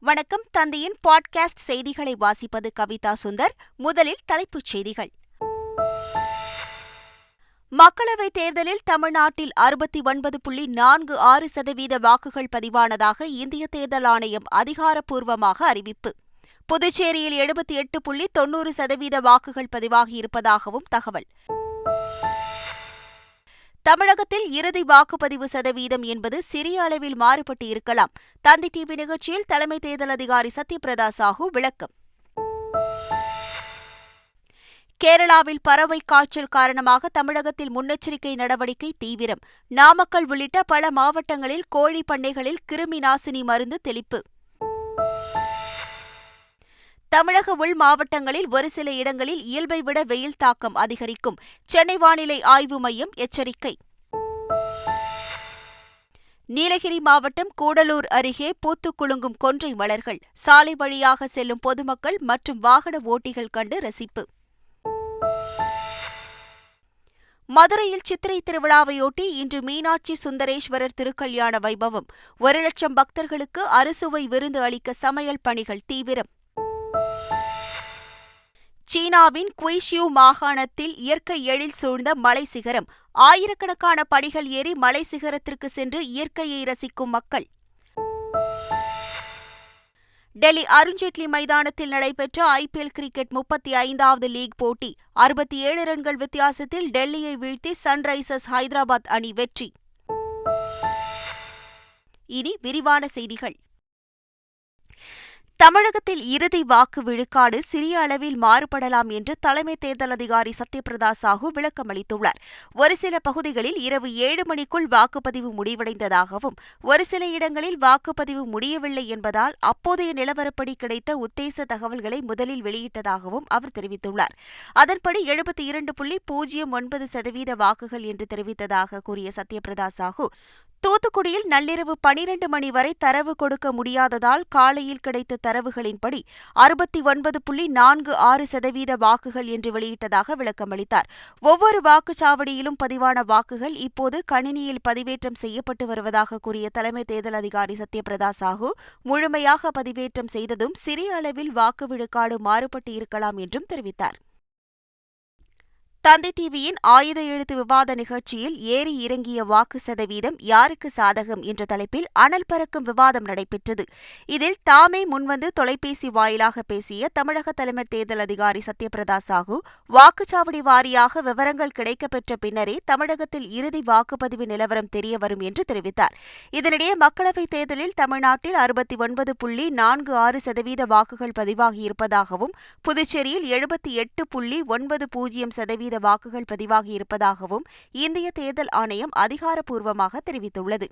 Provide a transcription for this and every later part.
வணக்கம். தந்தையின் பாட்காஸ்ட் செய்திகளை வாசிப்பது கவிதா சுந்தர். முதலில் தலைப்புச் செய்திகள். மக்களவைத் தேர்தலில் தமிழ்நாட்டில் அறுபத்தி ஒன்பது புள்ளி நான்கு ஆறு சதவீத வாக்குகள் பதிவானதாக இந்திய தேர்தல் ஆணையம் அதிகாரப்பூர்வமாக அறிவிப்பு. புதுச்சேரியில் எழுபத்தி எட்டு புள்ளி தொன்னூறு சதவீத வாக்குகள் பதிவாகியிருப்பதாகவும் தகவல். தமிழகத்தில் இறுதி வாக்குப்பதிவு சதவீதம் என்பது சிறிய அளவில் மாறுபட்டு இருக்கலாம். தந்தி டிவி நிகழ்ச்சியில் தலைமை தேர்தல் அதிகாரி சத்யபிரதா சாஹூ விளக்கம். கேரளாவில் பறவை காய்ச்சல் காரணமாக தமிழகத்தில் முன்னெச்சரிக்கை நடவடிக்கை தீவிரம். நாமக்கல் உள்ளிட்ட பல மாவட்டங்களில் கோழி பண்ணைகளில் கிருமி நாசினி மருந்து தெளிப்பு. தமிழக உள் மாவட்டங்களில் ஒரு சில இடங்களில் இயல்பை விட வெயில் தாக்கம் அதிகரிக்கும். சென்னை வானிலை ஆய்வு மையம் எச்சரிக்கை. நீலகிரி மாவட்டம் கூடலூர் அருகே பூத்து குலுங்கும் கொன்றை மலர்கள். சாலை வழியாக செல்லும் பொதுமக்கள் மற்றும் வாகன ஓட்டிகள் கண்டு ரசிப்பு. மதுரையில் சித்திரை திருவிழாவையொட்டி இன்று மீனாட்சி சுந்தரேஸ்வரர் திருக்கல்யாண வைபவம். ஒரு லட்சம் பக்தர்களுக்கு அறுசுவை விருந்து அளிக்க சமையல் பணிகள் தீவிரம். சீனாவின் குய்ஷியூ மாகாணத்தில் இயற்கை எழில் சூழ்ந்த மலை சிகரம். ஆயிரக்கணக்கான படிகள் ஏறி மலை சிகரத்திற்கு சென்று இயற்கையை ரசிக்கும் மக்கள். டெல்லி அருண்ஜேட்லி மைதானத்தில் நடைபெற்ற ஐபிஎல் கிரிக்கெட் முப்பத்தி ஐந்தாவது லீக் போட்டி. அறுபத்தி ஏழு ரன்கள் வித்தியாசத்தில் டெல்லியை வீழ்த்தி சன்ரைசர்ஸ் ஹைதராபாத் அணி வெற்றி. இனி விரிவான செய்திகள். தமிழகத்தில் இறுதி வாக்கு விழுக்காடு சிறிய அளவில் மாறுபடலாம் என்று தலைமை தேர்தல் அதிகாரி சத்யபிரதா சாஹூ விளக்கமளித்துள்ளார் ஒரு சில பகுதிகளில் இரவு ஏழு மணிக்குள் வாக்குப்பதிவு முடிவடைந்ததாகவும் ஒரு சில இடங்களில் வாக்குப்பதிவு முடியவில்லை என்பதால் அப்போதைய நிலவரப்படி கிடைத்த உத்தேச தகவல்களை முதலில் வெளியிட்டதாகவும் அவர் தெரிவித்துள்ளார். அதன்படி எழுபத்தி இரண்டு புள்ளி பூஜ்ஜியம் ஒன்பது சதவீத வாக்குகள் என்று தெரிவித்ததாக கூறிய சத்யபிரதா சாஹூ தூத்துக்குடியில் நள்ளிரவு பனிரண்டு மணி வரை தரவு கொடுக்க முடியாததால் காலையில் கிடைத்த தரவுகளின்படி அறுபத்தி ஒன்பது புள்ளி நான்கு ஆறு சதவீத வாக்குகள் என்று வெளியிட்டதாக விளக்கமளித்தார் ஒவ்வொரு வாக்குச்சாவடியிலும் பதிவான வாக்குகள் இப்போது கணினியில் பதிவேற்றம் செய்யப்பட்டு வருவதாக கூறிய தலைமை தேர்தல் அதிகாரி சத்யபிரதா சாஹூ முழுமையாக பதிவேற்றம் செய்ததும் சிறிய அளவில் வாக்கு விழுக்காடு மாறுபட்டு இருக்கலாம் என்றும் தெரிவித்தார். தந்தை டிவியின் ஆயுத எழுத்து விவாத நிகழ்ச்சியில் ஏறி இறங்கிய வாக்கு சதவீதம் யாருக்கு சாதகம் என்ற தலைப்பில் அனல் பறக்கும் விவாதம் நடைபெற்றது. இதில் தாமே முன்வந்து தொலைபேசி வாயிலாக பேசிய தமிழக தலைமை தேர்தல் அதிகாரி சத்யபிரதா சாஹூ வாக்குச்சாவடி வாரியாக விவரங்கள் கிடைக்கப்பெற்ற பின்னரே தமிழகத்தில் இறுதி வாக்குப்பதிவு நிலவரம் தெரியவரும் என்று தெரிவித்தார். இதனிடையே மக்களவைத் தேர்தலில் தமிழ்நாட்டில் அறுபத்தி ஒன்பது புள்ளி நான்கு ஆறு சதவீத வாக்குகள் பதிவாகியிருப்பதாகவும் புதுச்சேரியில் எழுபத்தி எட்டு புள்ளி ஒன்பது பூஜ்ஜியம் சதவீத வாக்குகள் பதிவாகியிருப்பதாகவும் இந்திய தேர்தல் ஆணையம் அதிகாரப்பூர்வமாக தெரிவித்துள்ளது.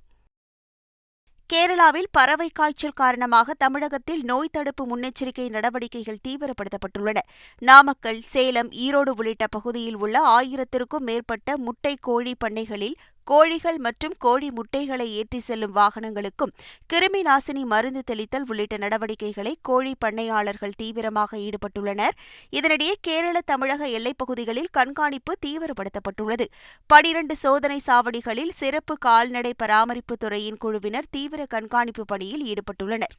கேரளாவில் பறவை காய்ச்சல் காரணமாக தமிழகத்தில் நோய் தடுப்பு முன்னெச்சரிக்கை நடவடிக்கைகள் தீவிரப்படுத்தப்பட்டுள்ளன. நாமக்கல் சேலம் ஈரோடு உள்ளிட்ட பகுதியில் உள்ள ஆயிரத்திற்கும் மேற்பட்ட முட்டை கோழி பண்ணைகளில் கோழிகள் மற்றும் கோழி முட்டைகளை ஏற்றி செல்லும் வாகனங்களுக்கும் கிருமி நாசினி மருந்து தெளித்தல் உள்ளிட்ட நடவடிக்கைகளை கோழி பண்ணையாளர்கள் தீவிரமாக ஈடுபட்டுள்ளனர். இதனிடையே கேரள தமிழக எல்லைப் பகுதிகளில் கண்காணிப்பு தீவிரப்படுத்தப்பட்டுள்ளது. பனிரண்டு சோதனை சாவடிகளில் சிறப்பு கால்நடை பராமரிப்பு துறையின் குழுவினர் தீவிர கண்காணிப்பு பணியில் ஈடுபட்டுள்ளனர்.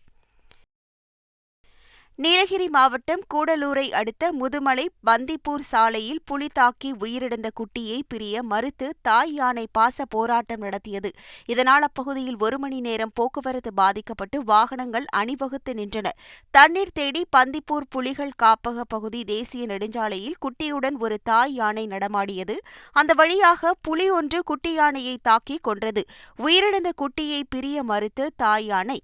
நீலகிரி மாவட்டம் கூடலூரை அடுத்த முதுமலை பந்திப்பூர் சாலையில் புலி தாக்கி உயிரிழந்த குட்டியை பிரிய மறுத்து தாய் யானை பாச போராட்டம் நடத்தியது. இதனால் அப்பகுதியில் ஒரு மணி நேரம் போக்குவரத்து பாதிக்கப்பட்டு வாகனங்கள் அணிவகுத்து நின்றன. தண்ணீர் தேடி பந்திப்பூர் புலிகள் காப்பக பகுதி தேசிய நெடுஞ்சாலையில் குட்டியுடன் ஒரு தாய் யானை நடமாடியது. அந்த வழியாக புலி ஒன்று குட்டி யானையை தாக்கி கொன்றது. உயிரிழந்த குட்டியை பிரிய மறுத்து தாய் யானை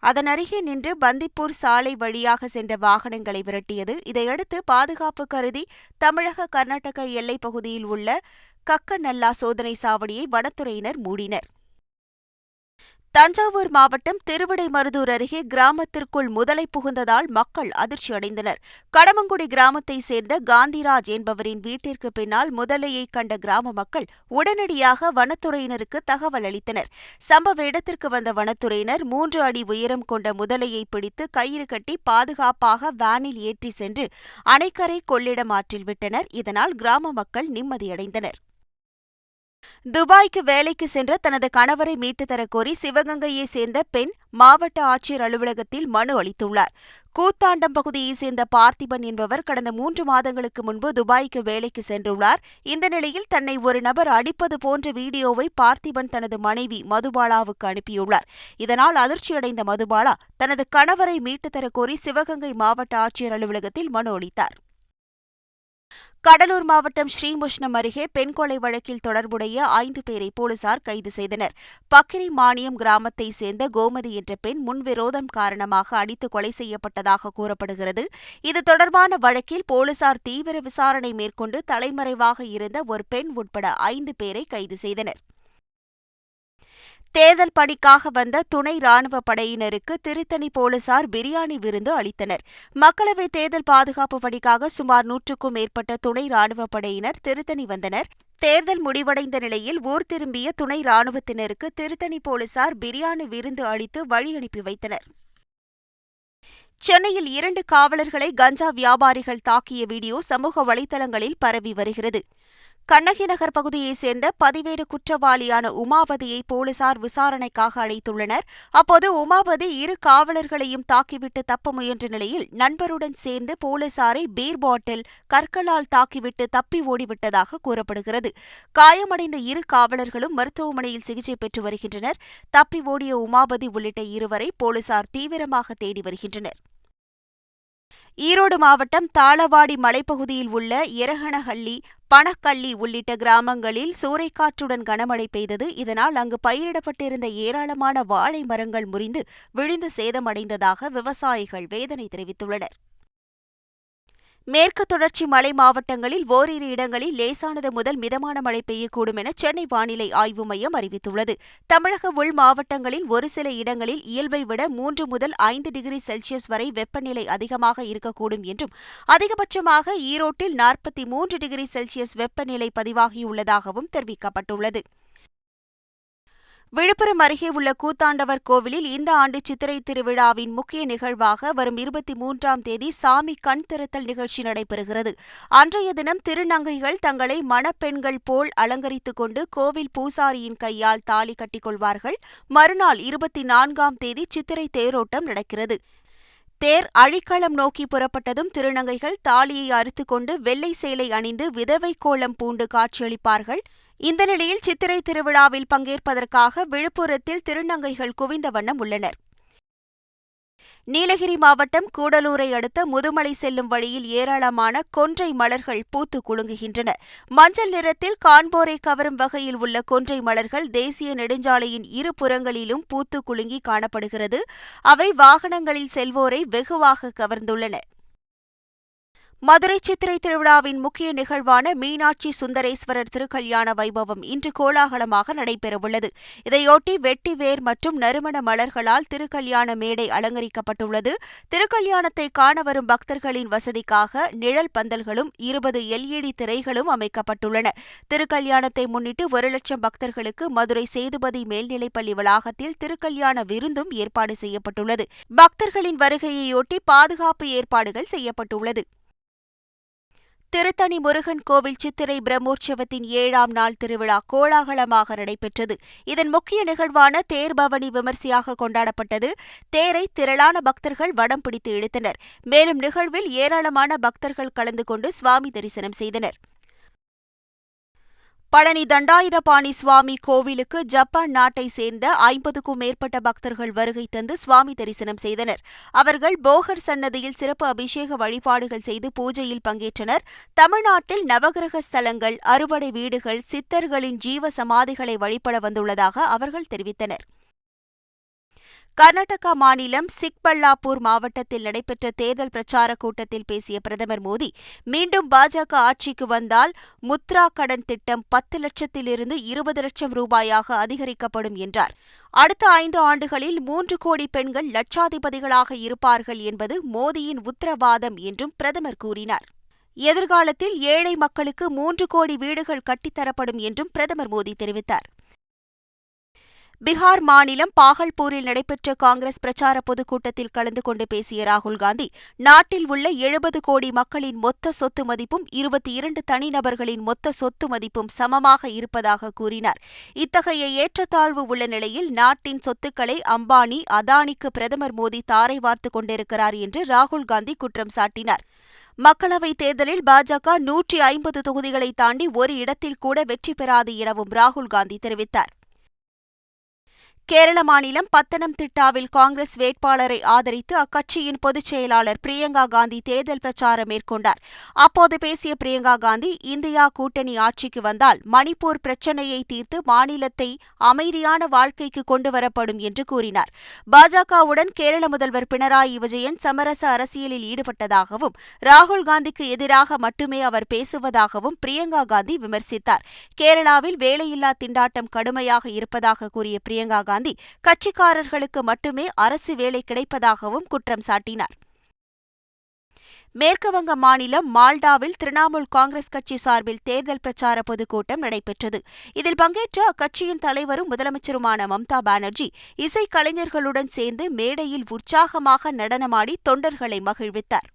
அதன் அருகே நின்று பந்திப்பூர் சாலை வழியாக சென்ற வாகனங்களை விரட்டியது. இதையடுத்து பாதுகாப்பு கருதி தமிழக கர்நாடக எல்லைப் பகுதியில் உள்ள கக்கநல்லா சோதனை சாவடியை வனத்துறையினர் மூடினர். தஞ்சாவூர் மாவட்டம் திருவிடைமருதூர் அருகே கிராமத்திற்குள் முதலை புகுந்ததால் மக்கள் அதிர்ச்சியடைந்தனர். கடமங்குடி கிராமத்தைச் சேர்ந்த காந்திராஜ் என்பவரின் வீட்டிற்கு பின்னால் முதலையை கண்ட கிராம மக்கள் உடனடியாக வனத்துறையினருக்கு தகவல் அளித்தனர். சம்பவ இடத்திற்கு வந்த வனத்துறையினர் மூன்று அடி உயரம் கொண்ட முதலையை பிடித்து கயிறு கட்டி பாதுகாப்பாக வேனில் ஏற்றி சென்று அணைக்கரை கொள்ளிடம் ஆற்றில் விட்டனர். இதனால் கிராம மக்கள் நிம்மதியடைந்தனர். துபாய்க்கு வேலைக்கு சென்ற தனது கணவரை மீட்டுத் தரக்கோரி சிவகங்கையை சேர்ந்த பெண் மாவட்ட ஆட்சியர் அலுவலகத்தில் மனு அளித்துள்ளார். கூத்தாண்டம் பகுதியைச் சேர்ந்த பார்த்திபன் என்பவர் கடந்த மூன்று மாதங்களுக்கு முன்பு துபாய்க்கு வேலைக்கு சென்றுள்ளார். இந்த நிலையில் தன்னை ஒரு நபர் அடிப்பது போன்ற வீடியோவை பார்த்திபன் தனது மனைவி மதுபாலாவுக்கு அனுப்பியுள்ளார். இதனால் அதிர்ச்சியடைந்த மதுபாலா தனது கணவரை மீட்டுத் தரக்கோரி சிவகங்கை மாவட்ட ஆட்சியர் அலுவலகத்தில் மனு அளித்தார். கடலூர் மாவட்டம் ஸ்ரீமுஷ்ணம் அருகே பெண் கொலை வழக்கில் தொடர்புடைய ஐந்து பேரை போலீசார் கைது செய்தனர். பக்கிரி மானியம் கிராமத்தைச் சேர்ந்த கோமதி என்ற பெண் முன்விரோதம் காரணமாக அடித்து கொலை செய்யப்பட்டதாக கூறப்படுகிறது. இது தொடர்பான வழக்கில் போலீசார் தீவிர விசாரணை மேற்கொண்டு தலைமறைவாக இருந்த ஒரு பெண் உட்பட ஐந்து பேரை கைது செய்தனர். தேர்தல் பணிக்காக வந்த துணை ராணுவ படையினருக்கு திருத்தணி போலீசார் பிரியாணி விருந்து அளித்தனர். மக்களவை தேர்தல் பாதுகாப்பு பணிக்காக சுமார் நூற்றுக்கும் மேற்பட்ட துணை ராணுவ படையினர் திருத்தணி வந்தனர். தேர்தல் முடிவடைந்த நிலையில் ஊர் திரும்பிய துணை ராணுவத்தினருக்கு திருத்தணி போலீசார் பிரியாணி விருந்து அளித்து வழி அனுப்பி வைத்தனர். சென்னையில் இரண்டு காவலர்களை கஞ்சா வியாபாரிகள் தாக்கிய வீடியோ சமூக வலைதளங்களில் பரவி வருகிறது. கண்ணகி நகர் பகுதியைச் சேர்ந்த பதிவேடு குற்றவாளியான உமாவதியை போலீசார் விசாரணைக்காக அழைத்துள்ளனர். அப்போது உமாவதி இரு காவலர்களையும் தாக்கிவிட்டு தப்ப முயன்ற நிலையில் நண்பருடன் சேர்ந்து போலீசாரை பீர் பாட்டில் கற்களால் தாக்கிவிட்டு தப்பி ஓடிவிட்டதாக கூறப்படுகிறது. காயமடைந்த இரு காவலர்களும் மருத்துவமனையில் சிகிச்சை பெற்று வருகின்றனர். தப்பி ஓடிய உமாவதி உள்ளிட்ட இருவரை போலீசார் தீவிரமாக தேடி வருகின்றனர். ஈரோடு மாவட்டம் தாளவாடி மலைப்பகுதியில் உள்ள எரகனஹள்ளி பணக்கள்ளி உள்ளிட்ட கிராமங்களில் சூறைக்காற்றுடன் கனமழை பெய்தது. இதனால் அங்கு பயிரிடப்பட்டிருந்த ஏராளமான வாழை மரங்கள் முறிந்து விழுந்து சேதமடைந்ததாக விவசாயிகள் வேதனை தெரிவித்துள்ளனர். மேற்கு தொடர்ச்சி மலை மாவட்டங்களில் ஓரிரு இடங்களில் லேசானது முதல் மிதமான மழை பெய்யக்கூடும் என சென்னை வானிலை ஆய்வு மையம் அறிவித்துள்ளது. தமிழக உள் மாவட்டங்களில் ஒரு சில இடங்களில் இயல்பை விட மூன்று முதல் ஐந்து டிகிரி செல்சியஸ் வரை வெப்பநிலை அதிகமாக இருக்கக்கூடும் என்றும் அதிகபட்சமாக ஈரோட்டில் நாற்பத்தி மூன்று டிகிரி செல்சியஸ் வெப்பநிலை பதிவாகியுள்ளதாகவும் தெரிவிக்கப்பட்டுள்ளது. விழுப்புரம் அருகே உள்ள கூத்தாண்டவர் கோவிலில் இந்த ஆண்டு சித்திரை திருவிழாவின் முக்கிய நிகழ்வாக வரும் இருபத்தி மூன்றாம் தேதி சாமி கண் திறத்தல் நிகழ்ச்சி நடைபெறுகிறது. அன்றைய தினம் திருநங்கைகள் தங்களை மணப்பெண்கள் போல் அலங்கரித்துக் கொண்டு கோவில் பூசாரியின் கையால் தாலி கட்டிக்கொள்வார்கள் மறுநாள் இருபத்தி நான்காம் தேதி சித்திரை தேரோட்டம் நடக்கிறது. தேர் அழிக்களம் நோக்கி புறப்பட்டதும் திருநங்கைகள் தாலியை அறுத்துக்கொண்டு வெள்ளை சேலை அணிந்து விதவை கோலம் பூண்டு காட்சியளிப்பார்கள். இந்த நிலையில் சித்திரை திருவிழாவில் பங்கேற்பதற்காக விழுப்புரத்தில் திருநங்கைகள் குவிந்த வண்ணம் உள்ளனர். நீலகிரி மாவட்டம் கூடலூரை அடுத்த முதுமலை செல்லும் வழியில் ஏராளமான கொன்றை மலர்கள் பூத்து குலுங்குகின்றன. மஞ்சள் நிறத்தில் காண்போரை கவரும் வகையில் உள்ள கொன்றை மலர்கள் தேசிய நெடுஞ்சாலையின் இரு புறங்களிலும் பூத்து குலுங்கி காணப்படுகிறது. அவை வாகனங்களில் செல்வோரை வெகுவாக கவர்ந்துள்ளன. மதுரை சித்திரை திருவிழாவின் முக்கிய நிகழ்வான மீனாட்சி சுந்தரேஸ்வரர் திருக்கல்யாண வைபவம் இன்று கோலாகலமாக நடைபெறவுள்ளது. இதையொட்டி வெட்டிவேர் மற்றும் நறுமண மலர்களால் திருக்கல்யாண மேடை அலங்கரிக்கப்பட்டுள்ளது. திருக்கல்யாணத்தை காண வரும் பக்தர்களின் வசதிக்காக நிழல் பந்தல்களும் இருபது எல்இடி திரைகளும் அமைக்கப்பட்டுள்ளன. திருக்கல்யாணத்தை முன்னிட்டு ஒரு லட்சம் பக்தர்களுக்கு மதுரை சேதுபதி மேல்நிலைப்பள்ளி வளாகத்தில் திருக்கல்யாண விருந்தும் ஏற்பாடு செய்யப்பட்டுள்ளது. பக்தர்களின் வருகையையொட்டி பாதுகாப்பு ஏற்பாடுகள் செய்யப்பட்டுள்ளது. திருத்தணி முருகன் கோவில் சித்திரை பிரம்மோற்சவத்தின் ஏழாம் நாள் திருவிழா கோலாகலமாக நடைபெற்றது. இதன் முக்கிய நிகழ்வான தேர் பவனி விமர்சையாக கொண்டாடப்பட்டது. தேரை திரளான பக்தர்கள் வடம் பிடித்து இழுத்தனர். மேலும் நிகழ்வில் ஏராளமான பக்தர்கள் கலந்து கொண்டு சுவாமி தரிசனம் செய்தனர். பழனி தண்டாயுதபாணி சுவாமி கோவிலுக்கு ஜப்பான் நாட்டை சேர்ந்த ஐம்பதுக்கும் மேற்பட்ட பக்தர்கள் வருகை தந்து சுவாமி தரிசனம் செய்தனர். அவர்கள் போகர் சன்னதியில் சிறப்பு அபிஷேக வழிபாடுகள் செய்து பூஜையில் பங்கேற்றனர். தமிழ்நாட்டில் நவகிரக ஸ்தலங்கள் அறுவடை வீடுகள் சித்தர்களின் ஜீவ சமாதிகளை வழிபட வந்துள்ளதாக அவர்கள் தெரிவித்தனர். கர்நாடகா மாநிலம் சிக்பல்லாப்பூர் மாவட்டத்தில் நடைபெற்ற தேர்தல் பிரச்சார கூட்டத்தில் பேசிய பிரதமர் மோடி மீண்டும் பாஜக ஆட்சிக்கு வந்தால் முத்ரா கடன் திட்டம் பத்து லட்சத்திலிருந்து இருபது லட்சம் ரூபாயாக அதிகரிக்கப்படும் என்றார். அடுத்த ஐந்து ஆண்டுகளில் மூன்று கோடி பெண்கள் லட்சாதிபதிகளாக இருப்பார்கள் என்பது மோடியின் உத்தரவாதம் என்றும் பிரதமர் கூறினார். எதிர்காலத்தில் ஏழை மக்களுக்கு மூன்று கோடி வீடுகள் கட்டித்தரப்படும் என்றும் பிரதமர் மோடி தெரிவித்தார். பீகார் மாநிலம் பாகல்பூரில் நடைபெற்ற காங்கிரஸ் பிரச்சார பொதுக்கூட்டத்தில் கலந்து கொண்டு பேசிய ராகுல் காந்தி நாட்டில் உள்ள எழுபது கோடி மக்களின் மொத்த சொத்து மதிப்பும் இருபத்தி இரண்டு தனிநபர்களின் மொத்த சொத்து மதிப்பும் சமமாக இருப்பதாக கூறினார். இத்தகைய ஏற்றத்தாழ்வு உள்ள நிலையில் நாட்டின் சொத்துக்களை அம்பானி அதானிக்கு பிரதமர் மோடி தாரை வார்த்து கொண்டிருக்கிறார் என்று ராகுல் காந்தி குற்றம் சாட்டினார். மக்களவைத் தேர்தலில் பாஜக நூற்றி ஐம்பது தொகுதிகளை தாண்டி ஒரு இடத்தில் கூட வெற்றி பெறாது எனவும் ராகுல் காந்தி தெரிவித்தார். கேரள மாநிலம் பத்தனம்திட்டாவில் காங்கிரஸ் வேட்பாளரை ஆதரித்து அக்கட்சியின் பொதுச் செயலாளர் பிரியங்கா காந்தி தேர்தல் பிரச்சாரம் மேற்கொண்டார். அப்போது பேசிய பிரியங்கா காந்தி இந்தியா கூட்டணி ஆட்சிக்கு வந்தால் மணிப்பூர் பிரச்சினையை தீர்த்து மாநிலத்தை அமைதியான வாழ்க்கைக்கு கொண்டுவரப்படும் என்று கூறினார். பாஜகவுடன் கேரள முதல்வர் பினராயி விஜயன் சமரச அரசியலில் ஈடுபட்டதாகவும் ராகுல் காந்திக்கு எதிராக மட்டுமே அவர் பேசுவதாகவும் பிரியங்கா காந்தி விமர்சித்தார். கேரளாவில் வேலையில்லா திண்டாட்டம் கடுமையாக இருப்பதாக கூறிய பிரியங்கா காந்தி காந்தி கட்சிக்காரர்களுக்கு மட்டுமே அரசு வேலை கிடைப்பதாகவும் குற்றம் சாட்டினார். மேற்குவங்க மாநிலம் மால்டாவில் திரிணாமுல் காங்கிரஸ் கட்சி சார்பில் தேர்தல் பிரச்சார பொதுக்கூட்டம் நடைபெற்றது. இதில் பங்கேற்ற அக்கட்சியின் தலைவரும் முதலமைச்சருமான மம்தா பானர்ஜி இசைக்கலைஞர்களுடன் சேர்ந்து மேடையில் உற்சாகமாக நடனமாடி தொண்டர்களை மகிழ்வித்தார்.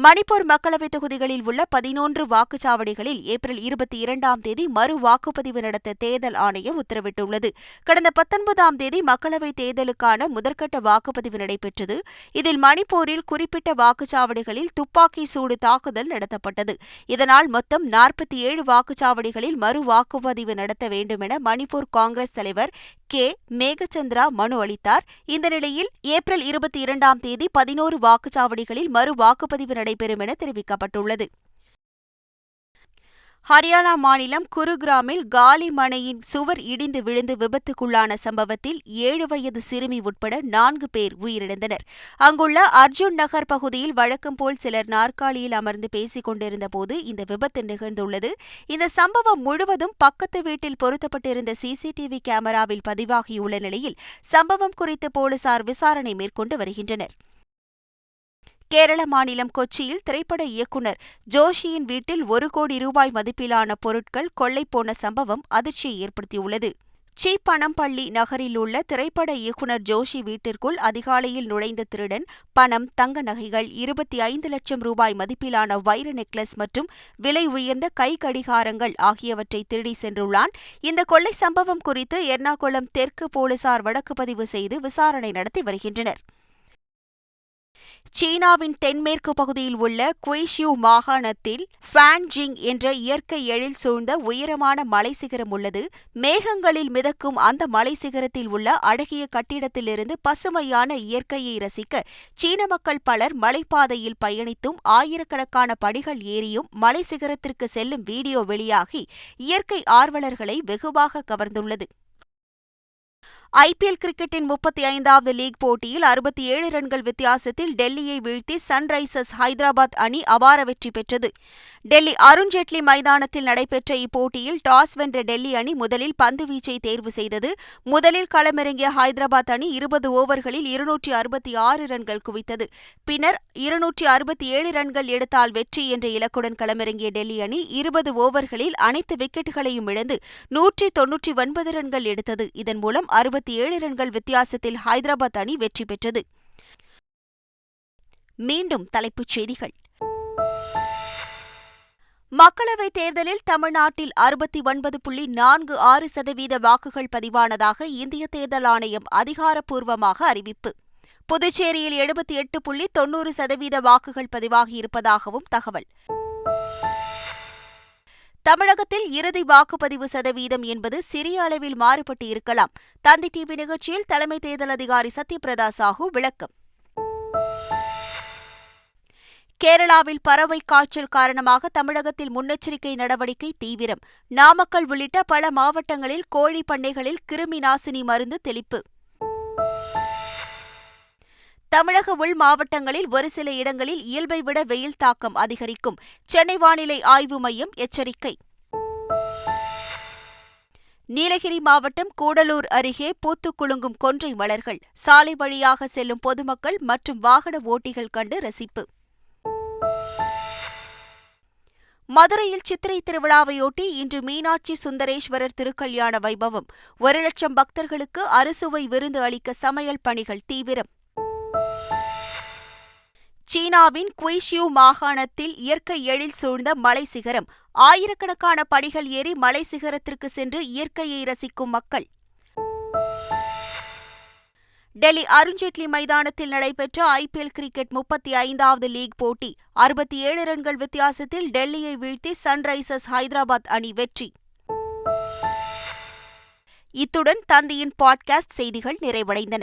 மணிப்பூர் மக்களவைத் தொகுதிகளில் உள்ள பதினொன்று வாக்குச்சாவடிகளில் ஏப்ரல் இருபத்தி இரண்டாம் தேதி மறு வாக்குப்பதிவு நடத்த தேர்தல் ஆணையம் உத்தரவிட்டுள்ளது. கடந்த பத்தொன்பதாம் தேதி மக்களவைத் தேர்தலுக்கான முதற்கட்ட வாக்குப்பதிவு நடைபெற்றது. இதில் மணிப்பூரில் குறிப்பிட்ட வாக்குச்சாவடிகளில் துப்பாக்கி சூடு தாக்குதல் நடத்தப்பட்டது. இதனால் மொத்தம் நாற்பத்தி ஏழு வாக்குச்சாவடிகளில் மறு வாக்குப்பதிவு நடத்த வேண்டுமென மணிப்பூர் காங்கிரஸ் தலைவர் கே. மேகச்சந்திரா மனு அளித்தார். இந்த நிலையில் ஏப்ரல் இருபத்தி இரண்டாம் தேதி பதினோரு வாக்குச்சாவடிகளில் மறு வாக்குப்பதிவு நடைபெறும் என தெரிவிக்கப்பட்டுள்ளது. ஹரியானா மாநிலம் குருகிராமில் காலி மனையின் சுவர் இடிந்து விழுந்து விபத்துக்குள்ளான சம்பவத்தில் ஏழு வயது சிறுமி உட்பட நான்கு பேர் உயிரிழந்தனர். அங்குள்ள அர்ஜுன் நகர் பகுதியில் வழக்கம் போல் சிலர் நாற்காலியில் அமர்ந்து பேசிக் கொண்டிருந்தபோது இந்த விபத்து நிகழ்ந்துள்ளது. இந்த சம்பவம் முழுவதும் பக்கத்து வீட்டில் பொருத்தப்பட்டிருந்த சிசிடிவி கேமராவில் பதிவாகியுள்ள நிலையில் சம்பவம் குறித்து போலீசார் விசாரணை மேற்கொண்டு வருகின்றனர். கேரள மாநிலம் கொச்சியில் திரைப்பட இயக்குநர் ஜோஷியின் வீட்டில் ஒரு கோடி ரூபாய் மதிப்பிலான பொருட்கள் கொள்ளை போன சம்பவம் அதிர்ச்சியை ஏற்படுத்தியுள்ளது. சீப்பணம்பள்ளி நகரில் உள்ள திரைப்பட இயக்குநர் ஜோஷி வீட்டிற்குள் அதிகாலையில் நுழைந்த திருடன் பணம் தங்க நகைகள் இருபத்தி ஐந்து லட்சம் ரூபாய் மதிப்பிலான வைர நெக்லஸ் மற்றும் விலை உயர்ந்த கை கடிகாரங்கள் ஆகியவற்றை திருடி சென்றுள்ளான். இந்த கொள்ளை சம்பவம் குறித்து எர்ணாகுளம் தெற்கு போலீசார் வழக்கு பதிவு செய்து விசாரணை நடத்தி வருகின்றனர். சீனாவின் தென்மேற்கு பகுதியில் உள்ள குய்ஷியூ மாகாணத்தில் ஃபேன்ஜிங் என்ற இயற்கை எழில் சூழ்ந்த உயரமான மலை சிகரம் உள்ளது. மேகங்களில் மிதக்கும் அந்த மலை சிகரத்தில் உள்ள அழகிய கட்டிடத்திலிருந்து பசுமையான இயற்கையை ரசிக்க சீன மக்கள் பலர் மலைப்பாதையில் பயணித்தும் ஆயிரக்கணக்கான படிகள் ஏறியும் மலை சிகரத்திற்கு செல்லும் வீடியோ வெளியாகி இயற்கை ஆர்வலர்களை வெகுவாக கவர்ந்துள்ளது. ஐபிஎல் கிரிக்கெட்டின் முப்பத்தி ஐந்தாவது லீக் போட்டியில் அறுபத்தி ஏழு ரன்கள் வித்தியாசத்தில் டெல்லியை வீழ்த்தி சன்ரைசர்ஸ் ஹைதராபாத் அணி அபார வெற்றி பெற்றது. டெல்லி அருண்ஜேட்லி மைதானத்தில் நடைபெற்ற இப்போட்டியில் டாஸ் வென்ற டெல்லி அணி முதலில் பந்து வீச்சை தேர்வு செய்தது. முதலில் களமிறங்கிய ஹைதராபாத் அணி இருபது ஓவர்களில் இருநூற்றி அறுபத்தி ஆறு ரன்கள் குவித்தது. பின்னர் இருநூற்றி அறுபத்தி ஏழு ரன்கள் எடுத்தால் வெற்றி என்ற இலக்குடன் களமிறங்கிய டெல்லி அணி இருபது ஓவர்களில் அனைத்து விக்கெட்டுகளையும் இழந்து நூற்றி தொன்னூற்றி ஒன்பது ரன்கள் எடுத்தது. இதன் மூலம் அறுபத்தி இருபத்தி ஏழு ரன்கள் வித்தியாசத்தில் ஹைதராபாத் அணி வெற்றி பெற்றது. மீண்டும் தலைப்புச் செய்திகள். மக்களவைத் தேர்தலில் தமிழ்நாட்டில் அறுபத்தி ஒன்பது புள்ளி நான்கு ஆறு சதவீத வாக்குகள் பதிவானதாக இந்திய தேர்தல் ஆணையம் அதிகாரப்பூர்வமாக அறிவிப்பு. புதுச்சேரியில் எழுபத்தி எட்டு புள்ளி தொன்னூறு சதவீத வாக்குகள் பதிவாகியிருப்பதாகவும் தகவல். தமிழகத்தில் இறுதி வாக்குப்பதிவு சதவீதம் என்பது சிறிய அளவில் மாறுபட்டு இருக்கலாம். தந்தி டிவி நிகழ்ச்சியில் தலைமை தேர்தல் அதிகாரி சத்யபிரதா சாஹூ விளக்கம். கேரளாவில் பறவை காய்ச்சல் காரணமாக தமிழகத்தில் முன்னெச்சரிக்கை நடவடிக்கை தீவிரம். நாமக்கல் உள்ளிட்ட பல மாவட்டங்களில் கோழி பண்ணைகளில் கிருமி நாசினி மருந்து தெளிப்பு. தமிழக உள் மாவட்டங்களில் ஒரு சில இடங்களில் இயல்பை விட வெயில் தாக்கம் அதிகரிக்கும். சென்னை வானிலை ஆய்வு மையம் எச்சரிக்கை. நீலகிரி மாவட்டம் கூடலூர் அருகே பூத்து குலுங்கும் கொன்றை மலர்கள். சாலை வழியாக செல்லும் பொதுமக்கள் மற்றும் வாகன ஓட்டிகள் கண்டு ரசிப்பு. மதுரையில் சித்திரை திருவிழாவையொட்டி இன்று மீனாட்சி சுந்தரேஸ்வரர் திருக்கல்யாண வைபவம். ஒரு லட்சம் பக்தர்களுக்கு அறுசுவை விருந்து அளிக்க சமையல் பணிகள் தீவிரம். சீனாவின் குய்ஷியூ மாகாணத்தில் இயற்கை எழில் சூழ்ந்த மலை சிகரம். ஆயிரக்கணக்கான படிகள் ஏறி மலை சிகரத்திற்கு சென்று இயற்கையை ரசிக்கும் மக்கள். டெல்லி அருண்ஜேட்லி மைதானத்தில் நடைபெற்ற ஐபிஎல் கிரிக்கெட் முப்பத்தி ஐந்தாவது லீக் போட்டி. அறுபத்தி ஏழு ரன்கள் வித்தியாசத்தில் டெல்லியை வீழ்த்தி சன்ரைசர்ஸ் ஹைதராபாத் அணி வெற்றி. இத்துடன் தந்தியின் பாட்காஸ்ட் செய்திகள் நிறைவடைந்தன.